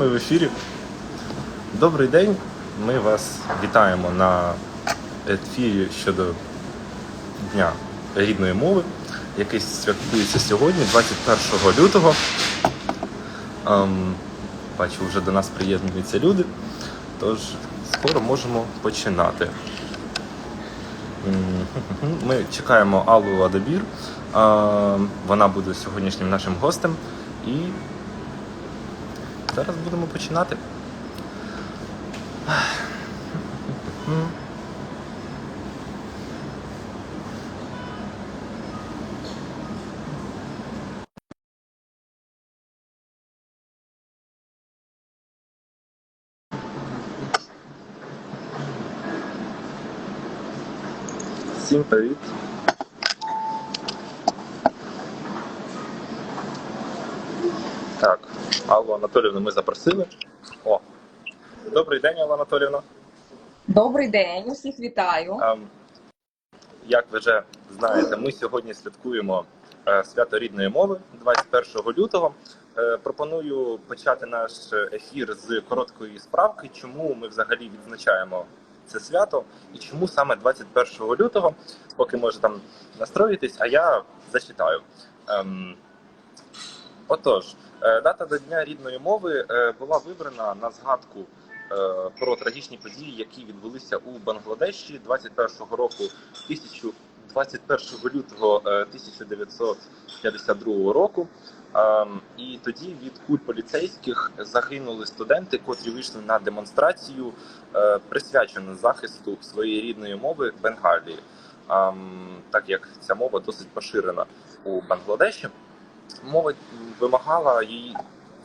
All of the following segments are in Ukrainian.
Ми в ефірі. Добрий день. Ми вас вітаємо на ефірі щодо Дня рідної мови, який святкується сьогодні, 21 лютого. Ем, бачу, вже до нас приєднуються люди. Тож скоро можемо починати. Ми чекаємо Аллу Адабір. Ем, Вона буде сьогоднішнім нашим гостем. І зараз будемо починати. Всім привіт. Так, Аллу Анатоліївну ми запросили. О, добрий день, Алла Анатоліївна. Добрий день, усіх вітаю. Ем, Як ви вже знаєте, ми сьогодні святкуємо е, свято рідної мови 21 лютого. Е, Пропоную почати наш ефір з короткої справки, чому ми взагалі відзначаємо це свято і чому саме 21 лютого, поки може там настроїтись, а я зачитаю. Ем, Отож, дата до Дня рідної мови е, була вибрана на згадку е, про трагічні події, які відбулися у Бангладеші 21 року 1000 21 лютого е, 1952 року. Ем, І тоді від куль поліцейських загинули студенти, котрі вийшли на демонстрацію, е, присвячену захисту своєї рідної мови Бенгалії, Ем, так як ця мова досить поширена у Бангладеші. Мова вимагала її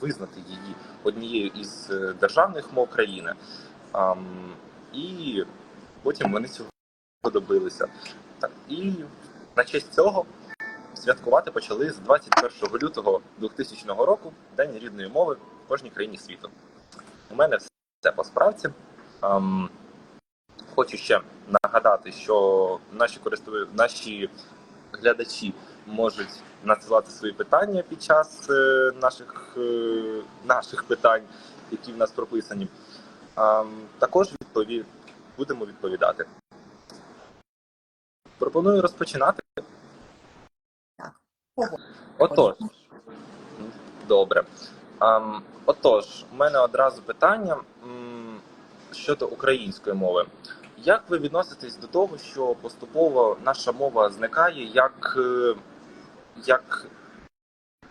визнати її однією із е, державних мов країни. І потім вони цього добилися. І на честь цього святкувати почали з 21 лютого 2000 року День рідної мови в кожній країні світу. У мене все по справці. Хочу ще нагадати, що наші користує... наші глядачі можуть надсилати свої питання під час е, наших, е, наших питань, які в нас прописані. Також відпові... будемо відповідати. Пропоную розпочинати. Отож, добре. Отож, у мене одразу питання щодо української мови. Як ви відноситесь до того, що поступово наша мова зникає як, е, як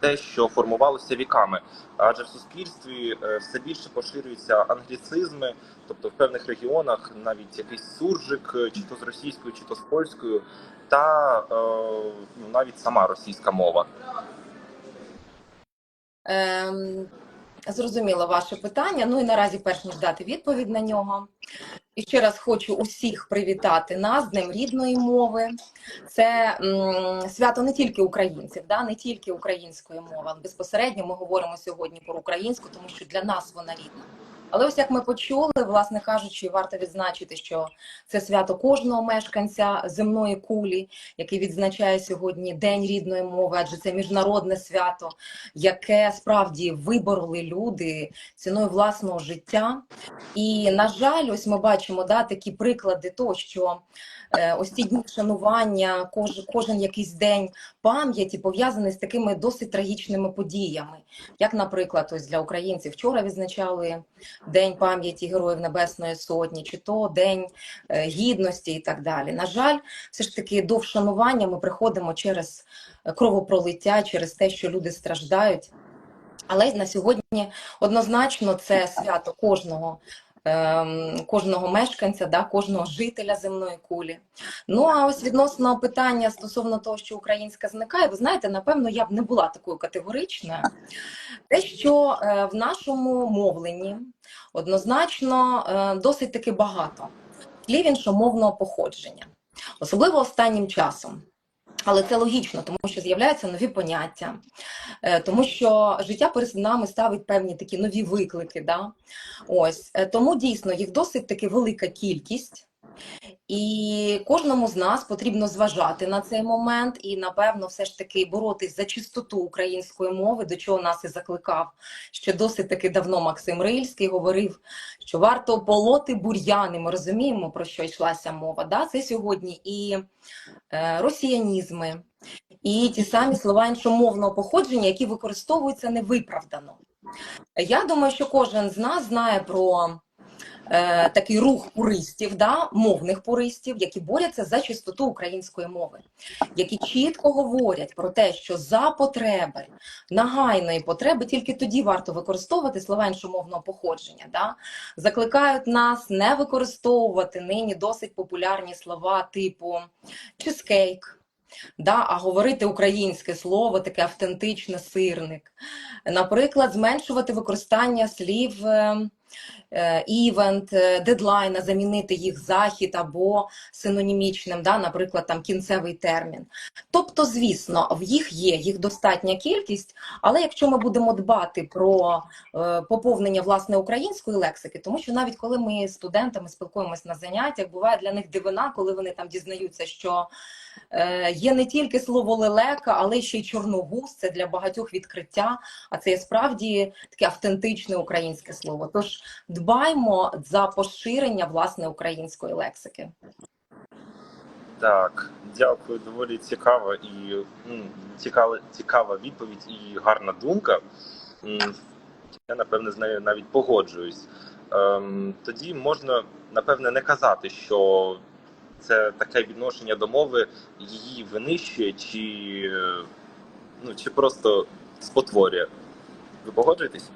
те, що формувалося віками? Адже в суспільстві е, все більше поширюються англіцизми, тобто в певних регіонах навіть якийсь суржик, е, чи то з російською, чи то з польською, та е, ну, навіть сама російська мова. Ем, зрозуміло ваше питання. Ну і наразі, перш ніж дати відповідь на нього. І ще раз хочу усіх привітати нас Днем рідної мови. Це м, свято не тільки українців, да? не тільки української мови. Безпосередньо ми говоримо сьогодні про українську, тому що для нас вона рідна. Але ось як ми почули, власне кажучи, варто відзначити, що це свято кожного мешканця земної кулі, який відзначає сьогодні День рідної мови, адже це міжнародне свято, яке справді вибороли люди ціною власного життя. І на жаль, ось ми бачимо да, такі приклади того, що е, ось ці дні вшанування, кож, кожен якийсь день пам'яті пов'язаний з такими досить трагічними подіями. Як, наприклад, ось для українців вчора відзначали День пам'яті Героїв Небесної Сотні, чи то День е, гідності і так далі. На жаль, все ж таки до вшанування ми приходимо через е, кровопролиття, через те, що люди страждають. Але на сьогодні однозначно це свято кожного. Ем, Кожного мешканця, да, кожного жителя земної кулі. Ну а ось відносно питання стосовно того, що українська зникає, ви знаєте, напевно, я б не була такою категоричною. Те, що е, в нашому мовленні однозначно е, досить таки багато слів іншомовного походження, особливо останнім часом. Але це логічно, тому що з'являються нові поняття, е, тому що життя перед нами ставить певні такі нові виклики. Да? Ось е, тому дійсно їх досить таки велика кількість. І кожному з нас потрібно зважати на цей момент і, напевно, все ж таки боротись за чистоту української мови, до чого нас і закликав ще досить таки давно Максим Рильський говорив, що варто полоти бур'яни. Ми розуміємо, про що йшлася мова. Да? Це сьогодні і е, росіянізми, і ті самі слова іншомовного походження, які використовуються невиправдано. Я думаю, що кожен з нас знає про е, такий рух пуристів, да, мовних пуристів, які борються за чистоту української мови, які чітко говорять про те, що за потреби, нагайної потреби, тільки тоді варто використовувати слова іншомовного походження. Да? Закликають нас не використовувати нині досить популярні слова типу чизкейк, да, а говорити українське слово, таке автентичне сирник. Наприклад, зменшувати використання слів е, івент, е, дедлайн, а замінити їх захід або синонімічним, да, наприклад, там кінцевий термін. Тобто, звісно, в їх є, їх достатня кількість, але якщо ми будемо дбати про е, поповнення власне української лексики, тому що навіть коли ми з студентами спілкуємось на заняттях, буває для них дивина, коли вони там дізнаються, що е, є не тільки слово лелека, але ще й чорногуз. Це для багатьох відкриття, а це є справді таке автентичне українське слово. Тож дбаймо за поширення власне української лексики. Так, дякую, доволі цікава і цікава, цікава відповідь і гарна думка. Я напевне з нею навіть погоджуюсь. Ем, Тоді можна напевне не казати, що це таке відношення до мови її винищує, чи, е, ну, чи просто спотворює. Ви погоджуєтесь?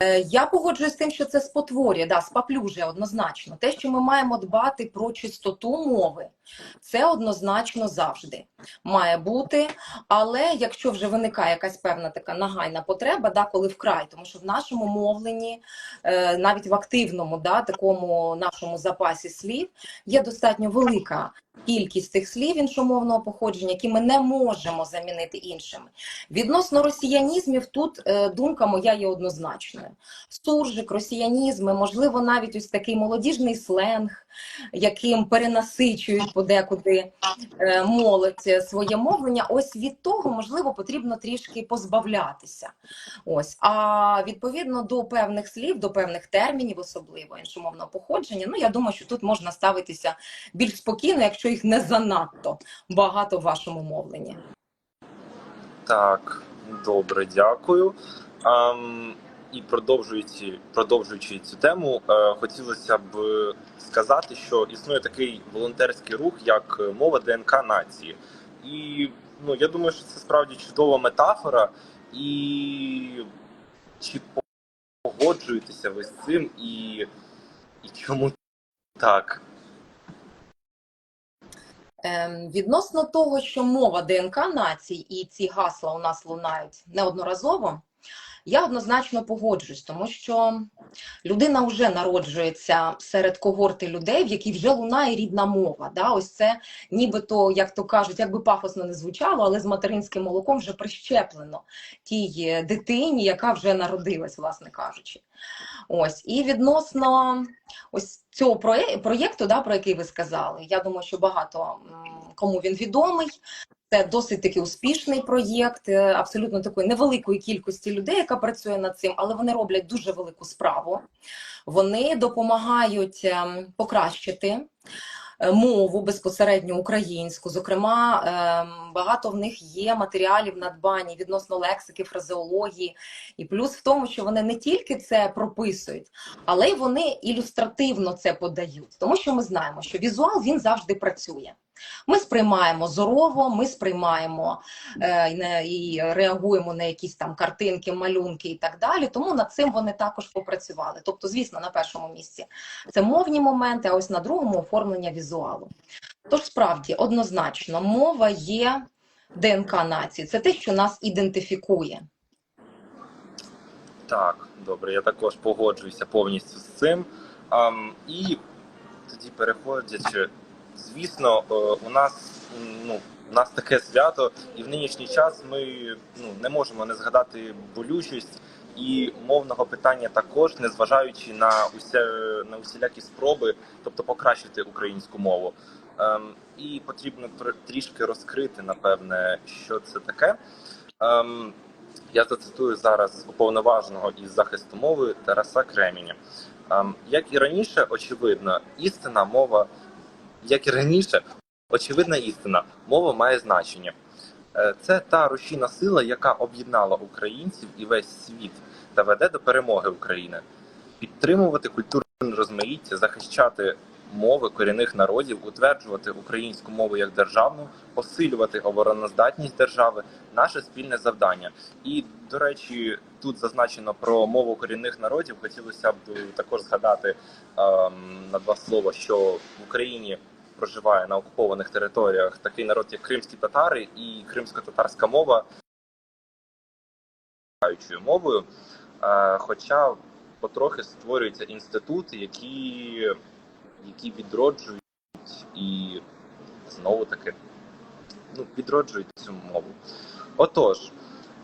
Е, Я погоджуюсь з тим, що це спотворює, да, спаплюжує однозначно. Те, що ми маємо дбати про чистоту мови, це однозначно завжди має бути. Але якщо вже виникає якась певна така нагайна потреба, да, коли вкрай, тому що в нашому мовленні, е, навіть в активному, да, такому нашому запасі слів, є достатньо велика кількість тих слів іншомовного походження, які ми не можемо замінити іншими. Відносно росіянізмів, тут е, думка моя є однозначною. Суржик, росіянізми, можливо, навіть ось такий молодіжний сленг, яким перенасичують подекуди е, молодь е, своє мовлення. Ось від того, можливо, потрібно трішки позбавлятися. Ось, а відповідно до певних слів, до певних термінів, особливо іншомовного походження, ну я думаю, що тут можна ставитися більш спокійно, якщо їх не занадто багато в вашому мовленні. Так, добре, дякую. Ам, і продовжуючи, продовжуючи цю тему, е, хотілося б сказати, що існує такий волонтерський рух, як мова ДНК нації. І ну, я думаю, що це справді чудова метафора. І чи погоджуєтеся ви з цим, і, і чому так? Ем, Відносно того, що мова ДНК націй і ці гасла у нас лунають неодноразово, я однозначно погоджуюсь, тому що людина вже народжується серед когорти людей, в якій вже лунає рідна мова. Да? Ось це нібито, як то кажуть, як би пафосно не звучало, але з материнським молоком вже прищеплено тій е, дитині, яка вже народилась, власне кажучи. Ось і відносно ось цього проє- проєкту, да, про який ви сказали, я думаю, що багато кому він відомий. Це досить таки успішний проєкт, е, абсолютно такої невеликої кількості людей, яка працює над цим, але вони роблять дуже велику справу. Вони допомагають ем, покращити е, мову безпосередньо українську. Зокрема, ем, багато в них є матеріалів надбані відносно лексики, фразеології, і плюс в тому, що вони не тільки це прописують, але й вони ілюстративно це подають, тому що ми знаємо, що візуал він завжди працює. Ми сприймаємо зорово, ми сприймаємо е, і реагуємо на якісь там картинки, малюнки і так далі. Тому над цим вони також попрацювали. Тобто, звісно, на першому місці це мовні моменти, а ось на другому оформлення візуалу. Тож справді однозначно, мова є ДНК нації. Це те, що нас ідентифікує. Так, добре, я також погоджуюся повністю з цим. Ам, і тоді переходячи, звісно, е, у нас ну, у нас таке свято, і в нинішній час ми ну, не можемо не згадати болючість і мовного питання також, незважаючи на уся на усілякі спроби, тобто покращити українську мову. Ем, і потрібно тр- трішки розкрити, напевне, що це таке. Ем, я зацитую зараз уповноваженого із захисту мови Тараса Креміня. Ем, як і раніше, очевидно, істина мова, як і раніше, очевидна істина, мова має значення. Е, Це та рушійна сила, яка об'єднала українців і весь світ та веде до перемоги України. Підтримувати культурне розмаїття, захищати мови корінних народів, утверджувати українську мову як державну, посилювати обороноздатність держави наше спільне завдання. І до речі, тут зазначено про мову корінних народів. Хотілося б також згадати ем, на два слова, що в Україні проживає на окупованих територіях такий народ, як кримські татари, і кримсько-татарська мова мовою. Е, хоча потрохи створюються інститути, які, які відроджують і знову таки ну, відроджують цю мову. Отож,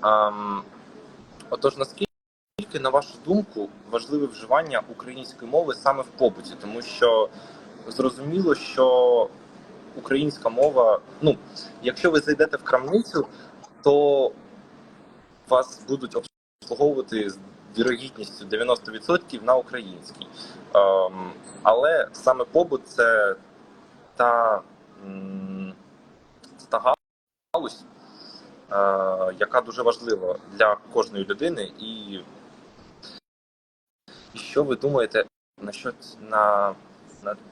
ем, отож, наскільки, на вашу думку, важливе вживання української мови саме в побуті, тому що зрозуміло, що українська мова, ну, якщо ви зайдете в крамницю, то вас будуть обслуговувати з вірогідністю 90% на українській. Ем, але саме побут це та, це та галузь, е, яка дуже важлива для кожної людини. І, і що ви думаєте на, що, на, на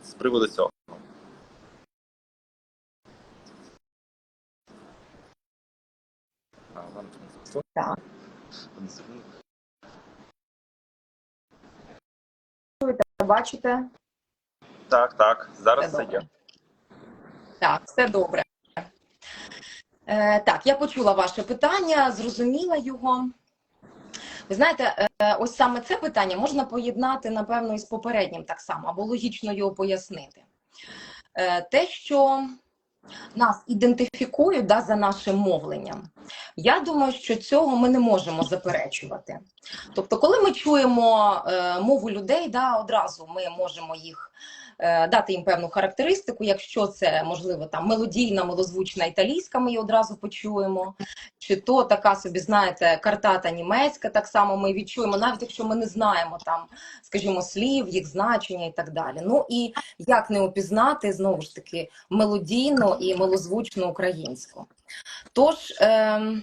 з приводу цього? Так. Бачите? Так, так, зараз Все це є. Так, все добре. Е, так, я почула ваше питання, зрозуміла його. Ви знаєте, е, ось саме це питання можна поєднати, напевно, із попереднім так само, або логічно його пояснити. Е, те, що нас ідентифікують да, за нашим мовленням, я думаю, що цього ми не можемо заперечувати. Тобто, коли ми чуємо е, мову людей, да, одразу ми можемо їх дати їм певну характеристику. Якщо це можливо там мелодійна, милозвучна італійська, ми її одразу почуємо. Чи то така собі, знаєте, картата німецька, так само ми відчуємо, навіть якщо ми не знаємо там, скажімо, слів, їх значення і так далі. Ну і як не опізнати знову ж таки мелодійну і милозвучну українську. Тож. Е,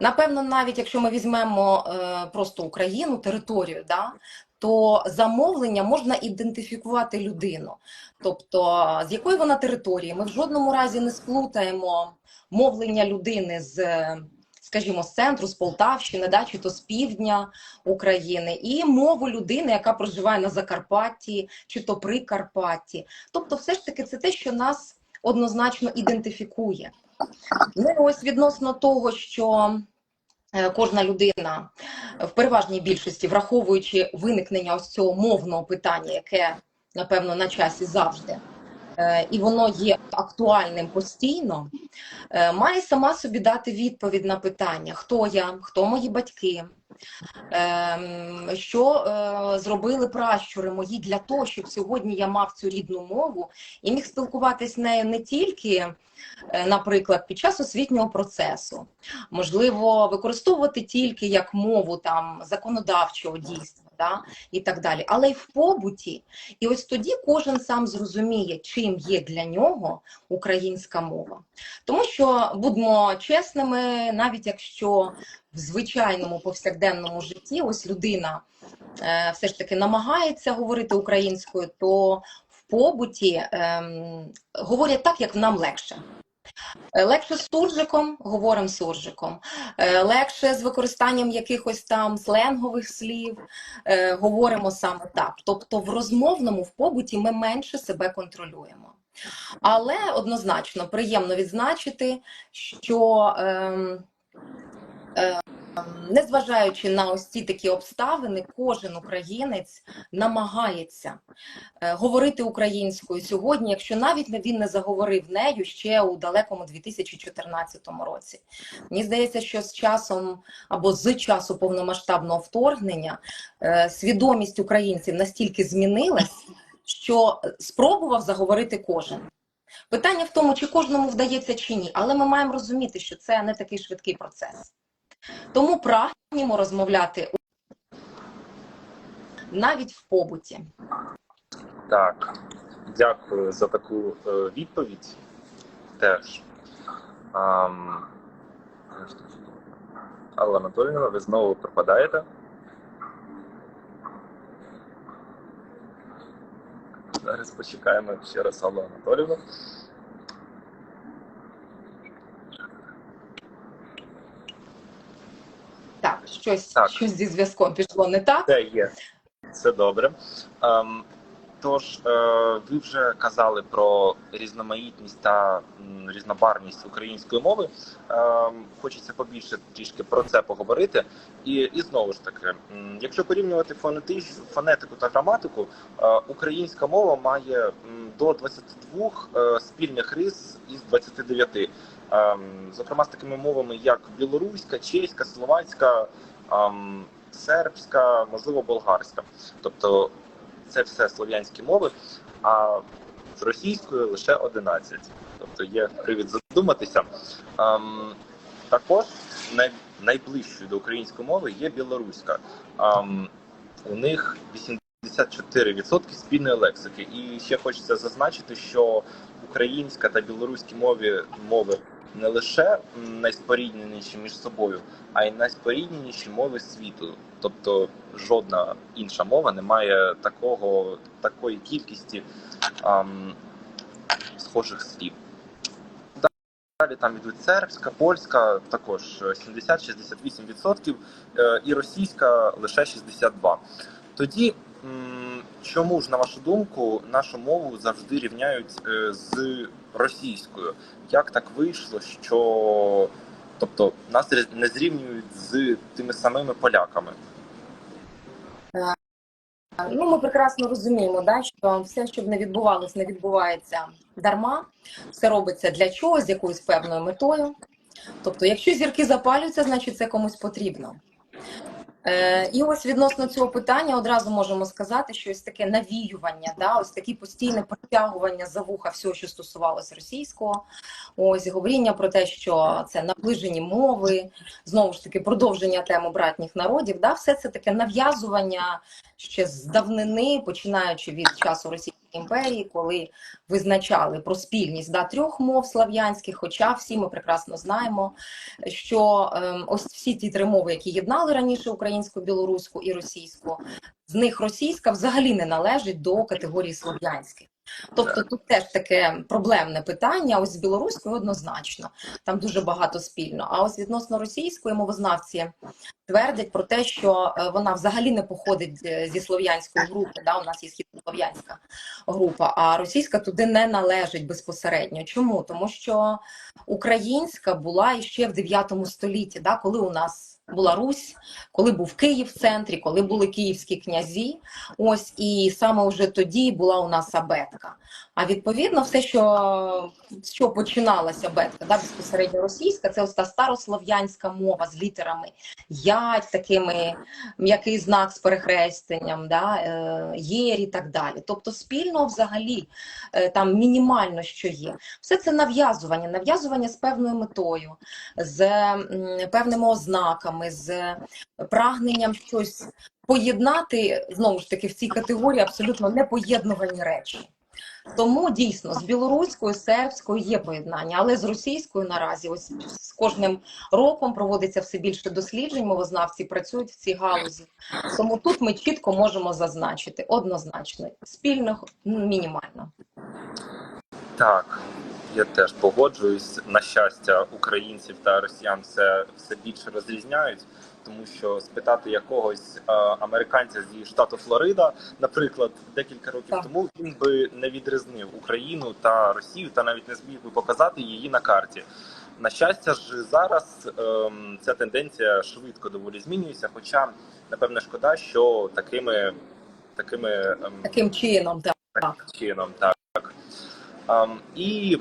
Напевно, навіть якщо ми візьмемо е, просто Україну, територію, да, то замовлення можна ідентифікувати людину. Тобто, з якої вона території, ми в жодному разі не сплутаємо мовлення людини з, скажімо, з центру, з Полтавщини, да, чи то з півдня України, і мову людини, яка проживає на Закарпатті, чи то при Карпатті. Тобто, все ж таки, це те, що нас однозначно ідентифікує. Ну, ось відносно того, що кожна людина в переважній більшості, враховуючи виникнення ось цього мовного питання, яке напевно на часі завжди, е, і воно є актуальним постійно, е, має сама собі дати відповідь на питання: хто я, хто мої батьки, ем, що е, зробили пращури мої для того, щоб сьогодні я мав цю рідну мову і міг спілкуватись нею не тільки. е, Наприклад, під час освітнього процесу можливо використовувати тільки як мову там законодавчого дійства, да, і так далі, але й в побуті. І ось тоді кожен сам зрозуміє, чим є для нього українська мова. Тому що будьмо чесними, навіть якщо в звичайному повсякденному житті ось людина е, все ж таки намагається говорити українською, то в побуті ем, говорять так, як нам легше. Е, Легше з суржиком, говоримо суржиком. Е, Легше з використанням якихось там сленгових слів, е, говоримо саме так. Тобто в розмовному в побуті ми менше себе контролюємо. Але однозначно приємно відзначити, що ем, е, Незважаючи на ось ці такі обставини, кожен українець намагається е, говорити українською сьогодні, якщо навіть він не заговорив нею ще у далекому 2014 році. Мені здається, що з часом або з часу повномасштабного вторгнення е, свідомість українців настільки змінилась, що спробував заговорити кожен. Питання в тому, чи кожному вдається чи ні, але ми маємо розуміти, що це не такий швидкий процес. Тому прагнемо розмовляти навіть в побуті. Так, дякую за таку е, відповідь. Теж. Ам, Алла Анатоліївна, ви знову пропадаєте. Зараз почекаємо ще раз Аллу Анатоліївну. Так, щось, Так. щось зі зв'язком пішло не так. Це є. Це добре. Ем, тож, е, ви вже казали про різноманітність та м, різнобарвність української мови. Ем, хочеться побільше трішки про це поговорити. І, і знову ж таки, якщо порівнювати фонетич, фонетику та граматику, е, українська мова має до 22 е, спільних рис із 29. Ем, зокрема, з такими мовами, як білоруська, чеська, словацька. Сербська, можливо, болгарська. Тобто це все слов'янські мови, а з російською лише 11. Тобто є привід задуматися. Також найближчою до української мови є білоруська. У них 84% спільної лексики. І ще хочеться зазначити, що українська та білоруські мові мови не лише найспорідненіші між собою, а й найспорідненіші мови світу. Тобто жодна інша мова не має такого, такої кількості ам, схожих слів. Далі там йдуть сербська, польська, також 70-68%, е, і російська лише 62%. Тоді чому ж, на вашу думку, нашу мову завжди рівняють е, з російською? Як так вийшло, що тобто нас не зрівнюють з тими самими поляками? Ну, ми прекрасно розуміємо, да, що все, що б не відбувалось, не відбувається дарма. Все робиться для чогось, з якоюсь певною метою. Тобто, якщо зірки запалюються, значить це комусь потрібно. Е, і ось відносно цього питання одразу можемо сказати, що ось таке навіювання, да, ось таке постійне притягування за вуха всього, що стосувалося російського, ось говоріння про те, що це наближені мови, знову ж таки, продовження теми братніх народів, да, все це таке нав'язування ще з давнини, починаючи від часу Російської імперії, коли визначали про спільність да, трьох мов слав'янських, хоча всі ми прекрасно знаємо, що ем, ось всі ті три мови, які єднали раніше українську, білоруську і російську, з них російська взагалі не належить до категорії слов'янських. Тобто тут теж таке проблемне питання. Ось з білоруською однозначно там дуже багато спільно. А ось відносно російської мовознавці твердять про те, що е, вона взагалі не походить е, зі слов'янської групи. Да, у нас є східнослов'янська група, а російська туди не належить безпосередньо. Чому? Тому що українська була іще в 9 столітті, да, коли у нас була Русь, коли був Київ в центрі, коли були київські князі. Ось і саме вже тоді була у нас абетка. А відповідно, все, що, що починалася абетка, да, безпосередньо російська, це ось та старослов'янська мова з літерами ять, такими м'який знак з перехрестенням, да, е, єр і так далі. Тобто спільно взагалі е, там мінімально що є. Все це нав'язування, нав'язування з певною метою, з певними ознаками, з прагненням щось поєднати знову ж таки в цій категорії абсолютно непоєднувані речі. Тому дійсно з білоруською, сербською є поєднання, але з російською наразі ось з кожним роком проводиться все більше досліджень. Мовознавці працюють в цій галузі. Тому тут ми чітко можемо зазначити однозначно спільних мінімально. Так, я теж погоджуюсь. На щастя, українців та росіян все, все більше розрізняють, тому що спитати якогось е, американця зі штату Флорида, наприклад, декілька років Так. тому він би не відрізнив Україну та Росію, та навіть не зміг би показати її на карті. На щастя ж зараз ем, ця тенденція швидко доволі змінюється, хоча напевне шкода, що такими такими ем, Таким чином, так. так. чином, так. Ем, і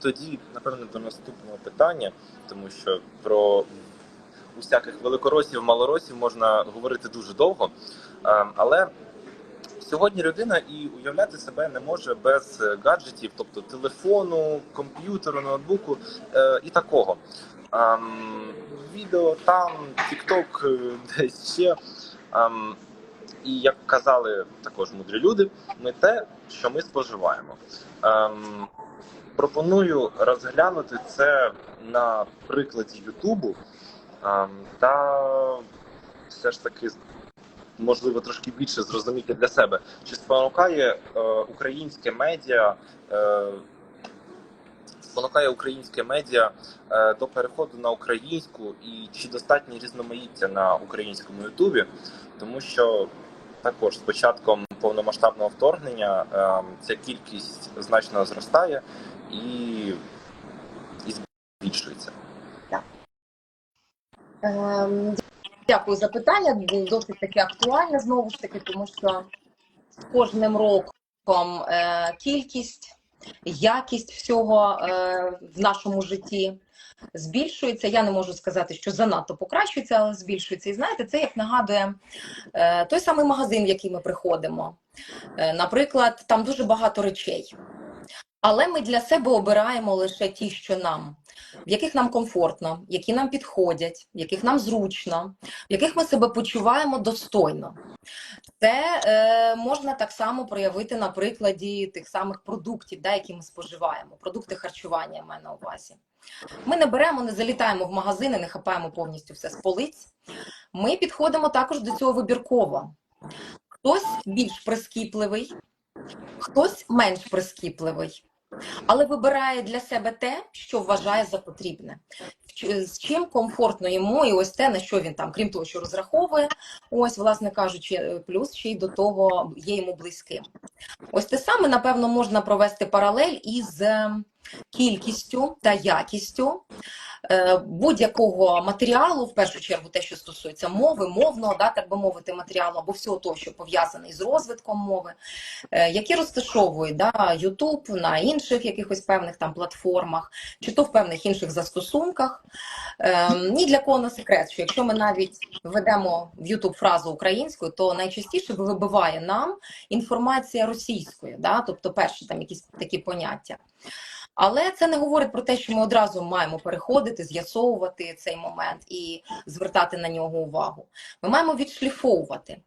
тоді, напевно, до наступного питання, тому що про усяких великоросів, малоросів можна говорити дуже довго. Але сьогодні людина і уявляти себе не може без е, гаджетів, тобто телефону, комп'ютеру, ноутбуку е, і такого. Відео там, TikTok, е, десь ще. Ем, і як казали також мудрі люди, ми те, що ми споживаємо. Ем, пропоную розглянути це на прикладі Ютубу ем, та все ж таки можливо трошки більше зрозуміти для себе, чи спонукає е, українське медіа. Е, Спонукає українське медіа е, до переходу на українську і чи достатньо різноманіття на українському Ютубі, тому що також з початком повномасштабного вторгнення е, ця кількість значно зростає і, і збільшується. Ем, Дякую за питання. Досить таки актуальне знову ж таки, тому що з кожним роком е, кількість, якість всього е, в нашому житті збільшується. Я не можу сказати, що занадто покращується, але збільшується. І знаєте, це як нагадує е, той самий магазин, в який ми приходимо. Е, Наприклад, там дуже багато речей. Але ми для себе обираємо лише ті, що нам, в яких нам комфортно, які нам підходять, в яких нам зручно, в яких ми себе почуваємо достойно. Це е, можна так само проявити на прикладі тих самих продуктів, да, які ми споживаємо, продукти харчування я маю на увазі. Ми не беремо, не залітаємо в магазини, не хапаємо повністю все з полиць. Ми підходимо також до цього вибірково. Хтось більш прискіпливий, хтось менш прискіпливий, але вибирає для себе те, що вважає за потрібне, з чим комфортно йому, і ось те, на що він там, крім того, що розраховує, ось, власне кажучи, е, плюс ще й до того є йому близьким. Ось те саме, напевно, можна провести паралель із е, кількістю та якістю будь-якого матеріалу, в першу чергу, те, що стосується мови, мовного, да, так би мовити, матеріалу або всього того, що пов'язаний з розвитком мови, е, які розташовують да, YouTube на інших якихось певних там платформах, чи то в певних інших застосунках. Е, Ні для кого не секрет, що якщо ми навіть введемо в YouTube фразу українською, то найчастіше вибиває нам інформація російською, да, тобто перші там якісь такі поняття. Але це не говорить про те, що ми одразу маємо переходити, з'ясовувати цей момент і звертати на нього увагу. Ми маємо відшліфовувати.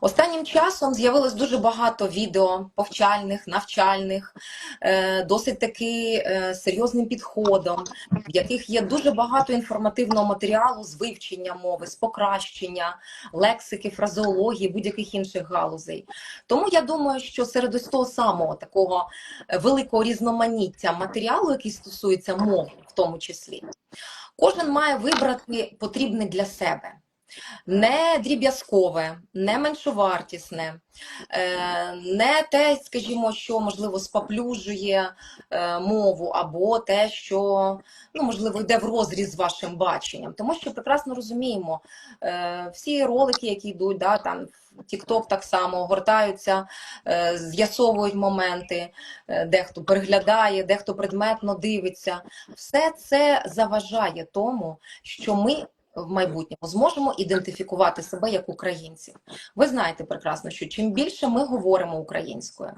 Останнім часом з'явилось дуже багато відео повчальних, навчальних, е, досить таки е, серйозним підходом, в яких є дуже багато інформативного матеріалу з вивчення мови, з покращення лексики, фразеології, будь-яких інших галузей. Тому я думаю, що серед ось того самого такого е, великого різноманіття матеріалу, який стосується мови, в тому числі, кожен має вибрати потрібне для себе. Не дріб'язкове, не меншовартісне, е, не те, скажімо, що можливо споплюжує е, мову, або те, що ну можливо йде в розріз з вашим баченням, тому що прекрасно розуміємо е, всі ролики, які йдуть, да там TikTok так само гортаються, з'ясовують моменти, дехто переглядає, дехто предметно дивиться. Все це заважає тому, що ми в майбутньому зможемо ідентифікувати себе як українців. Ви знаєте прекрасно, що чим більше ми говоримо українською,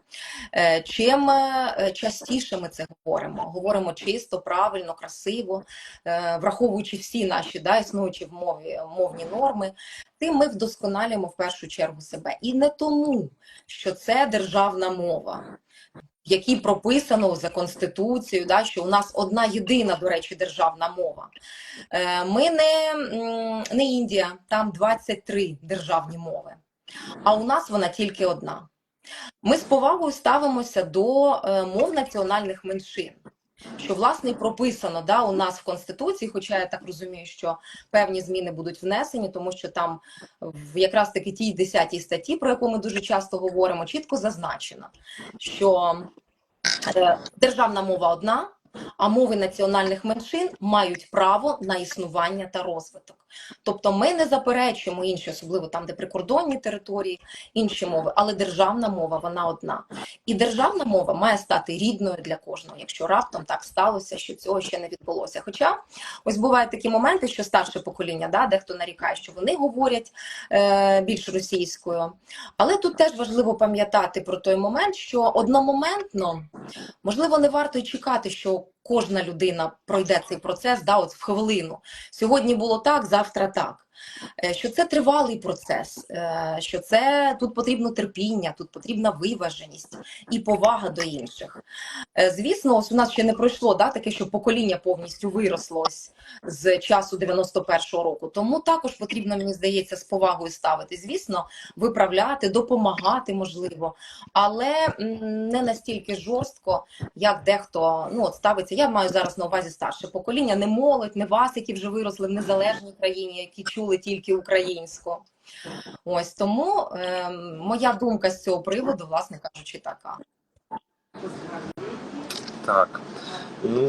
е, чим е, частіше ми це говоримо, говоримо чисто, правильно, красиво, е, враховуючи всі наші да, існуючі в мові мовні норми, тим ми вдосконалюємо в першу чергу себе. І не тому, що це державна мова. В якій прописано за конституцією, да, що у нас одна єдина, до речі, державна мова. Е, Ми не, не Індія, там 23 державні мови, а у нас вона тільки одна. Ми з повагою ставимося до е, мов національних меншин. Що власне прописано да, у нас в Конституції, хоча я так розумію, що певні зміни будуть внесені, тому що там в якраз таки тій 10 статті, про яку ми дуже часто говоримо, чітко зазначено, що е, державна мова одна, а мови національних меншин мають право на існування та розвиток. Тобто ми не заперечуємо інші, особливо там, де прикордонні території, інші мови, але державна мова вона одна. І державна мова має стати рідною для кожного, якщо раптом так сталося, що цього ще не відбулося. Хоча ось бувають такі моменти, що старше покоління, да, дехто нарікає, що вони говорять е, більш російською. Але тут теж важливо пам'ятати про той момент, що одномоментно можливо не варто чекати, що кожна людина пройде цей процес да, от в хвилину. Сьогодні було так, завтра так. Е, Що це тривалий процес, е, що це тут потрібно терпіння, тут потрібна виваженість і повага до інших. Е, Звісно, ось у нас ще не пройшло да, таке, що покоління повністю виросло ось з часу 91-го року. Тому також потрібно, мені здається, з повагою ставити. Звісно, виправляти, допомагати можливо, але не настільки жорстко, як дехто ну, от ставиться. Я маю зараз на увазі старше покоління, не молодь, не вас, які вже виросли в незалежній країні, які чули тільки українську. Ось тому е, моя думка з цього приводу, власне кажучи, така. Так. Ну,